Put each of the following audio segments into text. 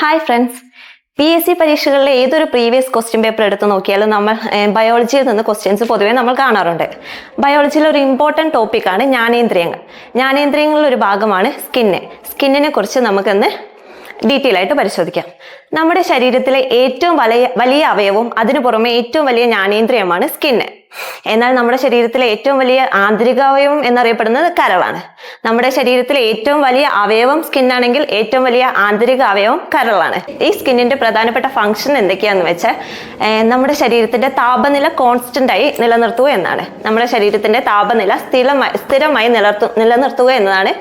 Hi friends P S C പരീക്ഷകളിലെ ഏതൊരു previous question paper എടുത്ത് നോക്കിയാലും നമ്മൾ ബയോളജിയിൽ നിന്ന് ക്വസ്റ്റ്യൻസ് പൊതുവേ നമ്മൾ കാണാറുണ്ട്. ബയോളജിയിലെ ഒരു ഇമ്പോർട്ടന്റ് ടോപ്പിക്കാണ് ജ്ഞാനേന്ദ്രിയങ്ങൾ. ജ്ഞാനേന്ദ്രിയങ്ങളിൽ ഒരു ഭാഗമാണ് സ്കിന്ന് സ്കിന്നിനെ കുറിച്ച് നമുക്കിന്ന് ഡീറ്റെയിൽ ആയിട്ട് പരിശോധിക്കാം. നമ്മുടെ ശരീരത്തിലെ ഏറ്റവും വലിയ വലിയ അവയവവും അതിനു പുറമെ ഏറ്റവും വലിയ ജ്ഞാനേന്ദ്രിയമാണ് സ്കിന്ന് എന്നാൽ നമ്മുടെ ശരീരത്തിലെ ഏറ്റവും വലിയ ആന്തരിക അവയവം എന്നറിയപ്പെടുന്നത് കരളാണ്. നമ്മുടെ ശരീരത്തിലെ ഏറ്റവും വലിയ അവയവം സ്കിന്നാണെങ്കിൽ ഏറ്റവും വലിയ ആന്തരിക അവയവം കരളാണ്. ഈ സ്കിന്നിന്റെ പ്രധാനപ്പെട്ട ഫംഗ്ഷൻ എന്തൊക്കെയാന്ന് വെച്ചാൽ നമ്മുടെ ശരീരത്തിന്റെ താപനില കോൺസ്റ്റന്റ് ആയി നിലനിർത്തുക എന്നാണ്. നമ്മുടെ ശരീരത്തിന്റെ താപനില സ്ഥിരമായി സ്ഥിരമായി നിലനിർത്തു നിലനിർത്തുക എന്നതാണ്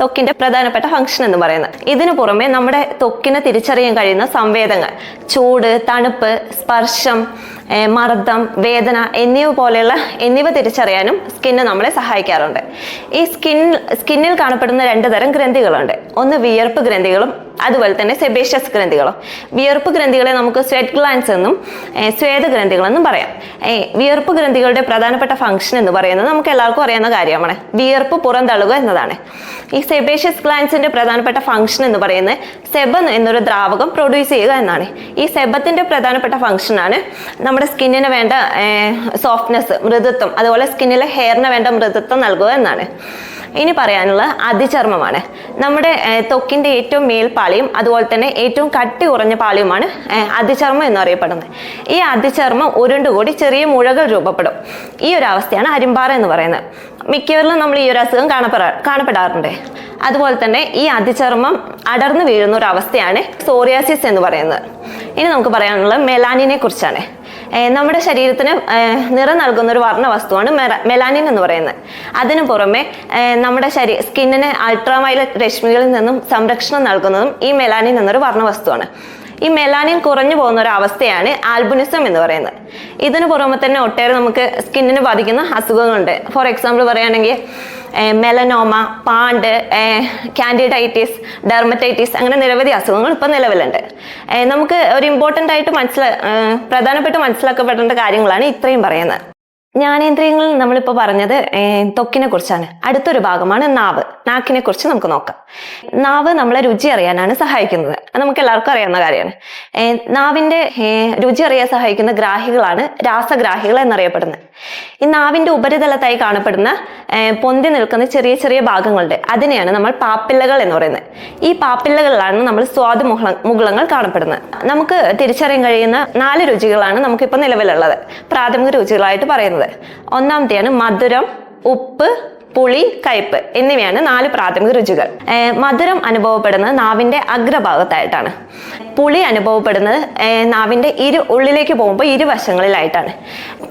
ത്വക്കിന്റെ പ്രധാനപ്പെട്ട ഫംഗ്ഷൻ എന്ന് പറയുന്നത്. ഇതിനു പുറമെ നമ്മുടെ ത്വക്കിനെ തിരിച്ചറിയാൻ കഴിയുന്ന സംവേദങ്ങൾ. ചൂട് തണുപ്പ് സ്പർശം മർദ്ദം വേദന എന്നിവ പോലെയുള്ള എന്നിവ തിരിച്ചറിയാനും സ്കിന്ന് നമ്മളെ സഹായിക്കാറുണ്ട്. ഈ സ്കിൻ സ്കിന്നിൽ കാണപ്പെടുന്ന രണ്ട് തരം ഗ്രന്ഥികളുണ്ട്. ഒന്ന് വിയർപ്പ് ഗ്രന്ഥികളും അതുപോലെ തന്നെ സെബേഷ്യസ് ഗ്രന്ഥികളും. വിയർപ്പ് ഗ്രന്ഥികളെ നമുക്ക് സ്വെറ്റ് ഗ്ലാൻസ് എന്നും സ്വേദ ഗ്രന്ഥികളെന്നും പറയാം. വിയർപ്പ് ഗ്രന്ഥികളുടെ പ്രധാനപ്പെട്ട ഫംഗ്ഷൻ എന്ന് പറയുന്നത് നമുക്ക് എല്ലാവർക്കും അറിയാവുന്ന കാര്യമാണ്. വിയർപ്പ് പുറന്തള്ളുക എന്നതാണ്. ഈ സെബേഷ്യസ് ഗ്ലാൻസിന്റെ പ്രധാനപ്പെട്ട ഫംഗ്ഷൻ എന്ന് പറയുന്നത് സെബൻ എന്നൊരു ദ്രാവകം പ്രൊഡ്യൂസ് ചെയ്യുക എന്നാണ്. ഈ സെബത്തിന്റെ പ്രധാനപ്പെട്ട ഫംഗ്ഷനാണ് നമ്മുടെ സ്കിന്നിന് വേണ്ട സോഫ്റ്റ്നെസ് മൃദുത്വം അതുപോലെ സ്കിന്നിലെ ഹെയറിന് വേണ്ട മൃദുത്വം നൽകുക എന്നാണ്. ഇനി പറയാനുള്ള അതിചർമ്മമാണ്. നമ്മുടെ ത്വക്കിന്റെ ഏറ്റവും മേൽപ്പാളിയും അതുപോലെ തന്നെ ഏറ്റവും കട്ടി കുറഞ്ഞ പാളിയുമാണ് അതിചർമ്മം എന്നറിയപ്പെടുന്നത് ഈ അതിചർമ്മം ഉരുണ്ടുകൂടി ചെറിയ മുഴകൾ രൂപപ്പെടും. ഈ ഒരു അവസ്ഥയാണ് അരിമ്പാറ എന്ന് പറയുന്നത്. മിക്കവരിലും നമ്മൾ ഈ ഒരു അസുഖം കാണപ്പെടാ കാണപ്പെടാറുണ്ട്. അതുപോലെ തന്നെ ഈ അതിചർമ്മം അടർന്നു വീഴുന്ന ഒരു അവസ്ഥയാണ് സോറിയാസിസ് എന്ന് പറയുന്നത്. ഇനി നമുക്ക് പറയാനുള്ളത് മെലാനിനെ കുറിച്ചാണ്. നമ്മുടെ ശരീരത്തിന് നിറം നൽകുന്ന ഒരു വർണ വസ്തുവാണ് മെലാനിൻ എന്ന് പറയുന്നത്. അതിനു പുറമെ നമ്മുടെ ശരീര സ്കിന്നിന് അൾട്രാവയലറ്റ് രശ്മികളിൽ നിന്നും സംരക്ഷണം നൽകുന്നതും ഈ മെലാനിൻ എന്നൊരു വർണ വസ്തുവാണ്. ഈ മെലാനിൻ കുറഞ്ഞു പോകുന്ന ഒരു അവസ്ഥയാണ് ആൽബുനിസം എന്ന് പറയുന്നത്. ഇതിനു പുറമെ തന്നെ ഒട്ടേറെ നമുക്ക് സ്കിന്നിന് ബാധിക്കുന്ന അസുഖങ്ങളുണ്ട്. ഫോർ എക്സാമ്പിൾ പറയുകയാണെങ്കിൽ മെലനോമ പാണ്ട് കാൻഡിഡൈറ്റിസ് ഡെർമറ്റൈറ്റിസ് അങ്ങനെ നിരവധി അസുഖങ്ങൾ ഇപ്പം നിലവിലുണ്ട്. നമുക്ക് ഒരു ഇമ്പോർട്ടന്റ് ആയിട്ട് മനസ്സിലാ പ്രധാനപ്പെട്ട് മനസ്സിലാക്കപ്പെടേണ്ട കാര്യങ്ങളാണ് ഇത്രയും പറയുന്നത്. ജ്ഞാനേന്ദ്രിയങ്ങൾ നമ്മളിപ്പോൾ പറഞ്ഞത് തൊക്കിനെ കുറിച്ചാണ്. അടുത്തൊരു ഭാഗമാണ് നാവ്. നാക്കിനെ കുറിച്ച് നമുക്ക് നോക്കാം. നാവ് നമ്മളെ രുചി അറിയാനാണ് സഹായിക്കുന്നത്. അത് നമുക്ക് എല്ലാവർക്കും അറിയാവുന്ന കാര്യമാണ്. നാവിന്റെ രുചി അറിയാൻ സഹായിക്കുന്ന ഗ്രാഹികളാണ് രാസഗ്രാഹികൾ എന്നറിയപ്പെടുന്നത്. ഈ നാവിന്റെ ഉപരിതലത്തായി കാണപ്പെടുന്ന പൊന്തി നിൽക്കുന്ന ചെറിയ ചെറിയ ഭാഗങ്ങളുണ്ട്. അതിനെയാണ് നമ്മൾ പാപ്പില്ലകൾ എന്ന് പറയുന്നത്. ഈ പാപ്പില്ലകളിലാണ് നമ്മൾ സ്വാദ് മുഹള മുകുളങ്ങൾ കാണപ്പെടുന്നത്. നമുക്ക് തിരിച്ചറിയാൻ കഴിയുന്ന നാല് രുചികളാണ് നമുക്കിപ്പോൾ നിലവിലുള്ളത്. പ്രാഥമിക രുചികളായിട്ട് പറയുന്നത്. ഒന്നാമത്തെയാണ് മധുരം ഉപ്പ് പുളി കയ്പ് എന്നിവയാണ് നാല് പ്രാഥമിക രുചികൾ. മധുരം അനുഭവപ്പെടുന്നത് നാവിന്റെ അഗ്രഭാഗത്തായിട്ടാണ്. പുളി അനുഭവപ്പെടുന്നത് നാവിന്റെ ഇരു ഉള്ളിലേക്ക് പോകുമ്പോൾ ഇരുവശങ്ങളിലായിട്ടാണ്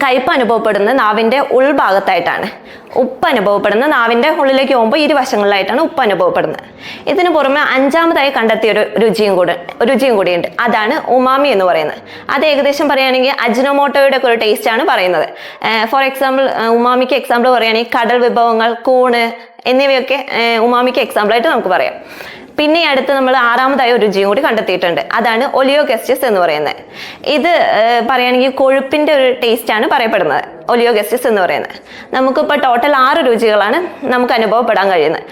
കയ്പ് അനുഭവപ്പെടുന്നത് നാവിന്റെ ഉൾഭാഗത്തായിട്ടാണ്. ഉപ്പ് അനുഭവപ്പെടുന്നത് നാവിന്റെ ഉള്ളിലേക്ക് പോകുമ്പോൾ ഇരുവശങ്ങളിലായിട്ടാണ് ഉപ്പ് അനുഭവപ്പെടുന്നത്. ഇതിന് പുറമെ അഞ്ചാമതായി കണ്ടെത്തിയ ഒരു രുചിയും കൂടെ രുചിയും കൂടിയുണ്ട്. അതാണ് ഉമാമി എന്ന് പറയുന്നത്. അത് ഏകദേശം പറയുകയാണെങ്കിൽ അജിനോമോട്ടോയുടെ ഒക്കെ ഒരു ടേസ്റ്റ് ആണ് പറയുന്നത്. ഫോർ എക്സാമ്പിൾ ഉമാമിക്ക് എക്സാമ്പിൾ പറയുകയാണെങ്കിൽ കടൽ വിഭവങ്ങൾ കൂണ് എന്നിവയൊക്കെ ഉമാമിക്ക് എക്സാമ്പിൾ ആയിട്ട് നമുക്ക് പറയാം. പിന്നെ അടുത്ത് നമ്മൾ ആറാമതായ ഒരു രുചിയും കൂടി കണ്ടെത്തിയിട്ടുണ്ട്. അതാണ് ഒലിയോ ഗസ്റ്റിസ് എന്ന് പറയുന്നത്. ഇത് പറയുകയാണെങ്കിൽ കൊഴുപ്പിന്റെ ഒരു ടേസ്റ്റ് ആണ് പറയപ്പെടുന്നത്. ഒലിയോ ഗസ്റ്റിസ് എന്ന് പറയുന്നത്. നമുക്കിപ്പോൾ ടോട്ടൽ ആറ് രുചികളാണ് നമുക്ക് അനുഭവപ്പെടാൻ കഴിയുന്നത്.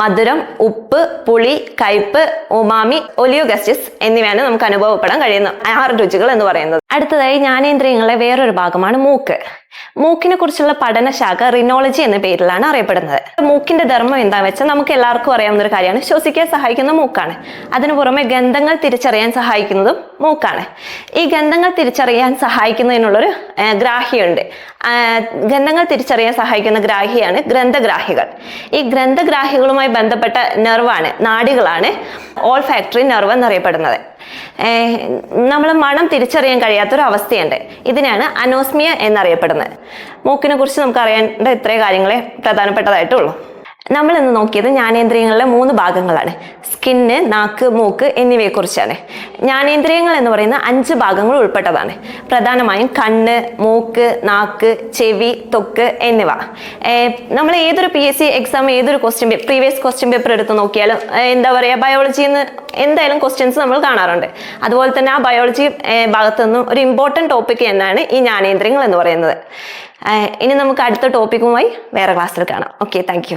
മധുരം ഉപ്പ് പുളി കയ്പ്പ് ഉമാമി ഒലിയോ ഗസ്റ്റിസ് എന്നിവയാണ് നമുക്ക് അനുഭവപ്പെടാൻ കഴിയുന്നത്. ആറ് രുചികൾ എന്ന് പറയുന്നത്. അടുത്തതായി ജ്ഞാനേന്ദ്രിയങ്ങളെ വേറൊരു ഭാഗമാണ് മൂക്ക്. മൂക്കിനെ കുറിച്ചുള്ള പഠനശാഖ റിനോളജി എന്ന പേരിലാണ് അറിയപ്പെടുന്നത്. മൂക്കിന്റെ ധർമ്മം എന്താണെന്ന് വെച്ചാൽ നമുക്ക് എല്ലാവർക്കും അറിയാവുന്ന ഒരു കാര്യമാണ്. ശ്വസിക്കാൻ സഹായിക്കുന്ന മൂക്കാണ്. അതിനു പുറമെ ഗന്ധങ്ങൾ തിരിച്ചറിയാൻ സഹായിക്കുന്നതും മൂക്കാണ്. ഈ ഗന്ധങ്ങൾ തിരിച്ചറിയാൻ സഹായിക്കുന്നതിനുള്ളൊരു ഗ്രാഹിയുണ്ട്. ഗന്ധങ്ങൾ തിരിച്ചറിയാൻ സഹായിക്കുന്ന ഗ്രാഹിയാണ് ഗ്രന്ഥഗ്രാഹികൾ. ഈ ഗ്രന്ഥഗ്രാഹികളുമായി ബന്ധപ്പെട്ട നെർവാണ് നാടികളാണ്. ഓൾ ഫാക്ടറി നെർവ് എന്നറിയപ്പെടുന്നത്. നമ്മൾ മണം തിരിച്ചറിയാൻ കഴിയാത്തൊരു അവസ്ഥയുണ്ട് ഇതിനാണ് അനോസ്മിയ എന്നറിയപ്പെടുന്നത്. മൂക്കിനെ കുറിച്ച് നമുക്ക് അറിയേണ്ട ഇത്രയും കാര്യങ്ങളെ പ്രധാനപ്പെട്ടതായിട്ടുള്ളൂ. നമ്മൾ ഇന്ന് നോക്കിയത് ജ്ഞാനേന്ദ്രിയങ്ങളിലെ മൂന്ന് ഭാഗങ്ങളാണ്. സ്കിന്ന് നാക്ക് മൂക്ക് എന്നിവയെക്കുറിച്ചാണ്. ജ്ഞാനേന്ദ്രിയങ്ങൾ എന്ന് പറയുന്ന അഞ്ച് ഭാഗങ്ങൾ ഉൾപ്പെട്ടതാണ്. പ്രധാനമായും കണ്ണ് മൂക്ക് നാക്ക് ചെവി തൊക്ക് എന്നിവ. നമ്മൾ ഏതൊരു പി എസ് സി എക്സാം ഏതൊരു question paper previous question paper എടുത്ത് നോക്കിയാലും എന്താ പറയുക ബയോളജിയിൽ നിന്ന് എന്തായാലും ക്വസ്റ്റ്യൻസ് നമ്മൾ കാണാറുണ്ട്. അതുപോലെ തന്നെ ആ ബയോളജി ഭാഗത്തു നിന്നും ഒരു ഇമ്പോർട്ടന്റ് ടോപ്പിക് തന്നെയാണ് ഈ ജ്ഞാനേന്ദ്രിയങ്ങൾ എന്ന് പറയുന്നത്. ഇനി നമുക്ക് അടുത്ത ടോപ്പിക്കുമായി വേറെ ക്ലാസ്സിൽ കാണാം. Okay thank